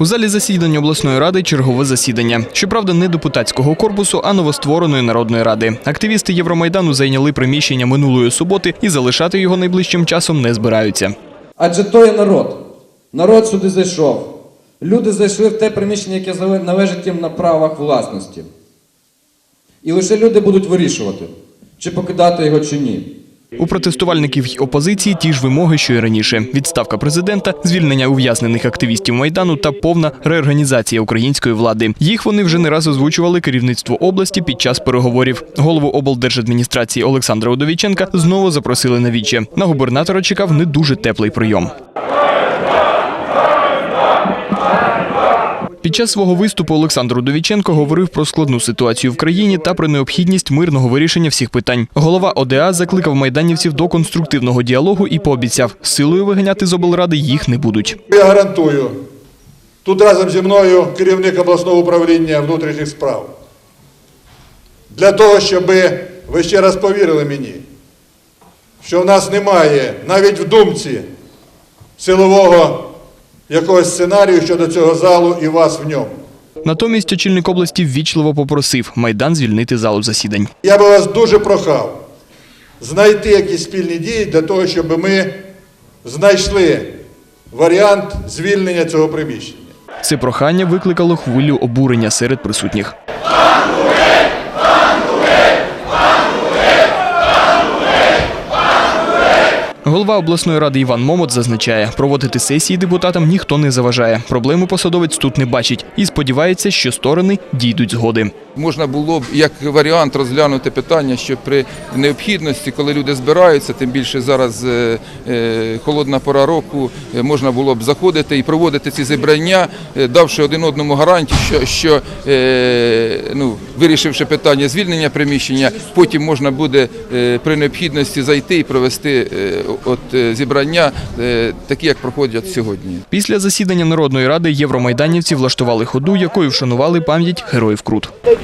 У залі засідання обласної ради чергове засідання. Щоправда, не депутатського корпусу, а новоствореної народної ради. Активісти Євромайдану зайняли приміщення минулої суботи і залишати його найближчим часом не збираються. Адже то є народ. Народ сюди зайшов. Люди зайшли в те приміщення, яке належить їм на правах власності. І лише люди будуть вирішувати, чи покидати його чи ні. У протестувальників й опозиції ті ж вимоги, що й раніше: відставка президента, звільнення ув'язнених активістів майдану та повна реорганізація української влади. Їх вони вже не раз озвучували керівництво області під час переговорів. Голову облдержадміністрації Олександра Удовіченка знову запросили на віче. На губернатора чекав не дуже теплий прийом. Під час свого виступу Олександр Удовіченко говорив про складну ситуацію в країні та про необхідність мирного вирішення всіх питань. Голова ОДА закликав майданівців до конструктивного діалогу і пообіцяв, силою виганяти з облради їх не будуть. Я гарантую, тут разом зі мною керівник обласного управління внутрішніх справ. Для того, щоб ви ще раз повірили мені, що в нас немає навіть в думці силового якогось сценарію щодо цього залу і вас в ньому. Натомість очільник області ввічливо попросив майдан звільнити залу засідань. Я би вас дуже прохав знайти якісь спільні дії для того, щоб ми знайшли варіант звільнення цього приміщення. Це прохання викликало хвилю обурення серед присутніх. Голова обласної ради Іван Момот зазначає, проводити сесії депутатам ніхто не заважає. Проблему посадовець тут не бачить і сподівається, що сторони дійдуть згоди. Можна було б як варіант розглянути питання, що при необхідності, коли люди збираються, тим більше зараз е, е, холодна пора року, е, можна було б заходити і проводити ці зібрання, давши один одному гарантію, що, що ну, вирішивши питання звільнення приміщення, потім можна буде при необхідності зайти і провести от зібрання, такі як проходять сьогодні. Після засідання Народної ради євромайданівці влаштували ходу, якою вшанували пам'ять героїв Крут.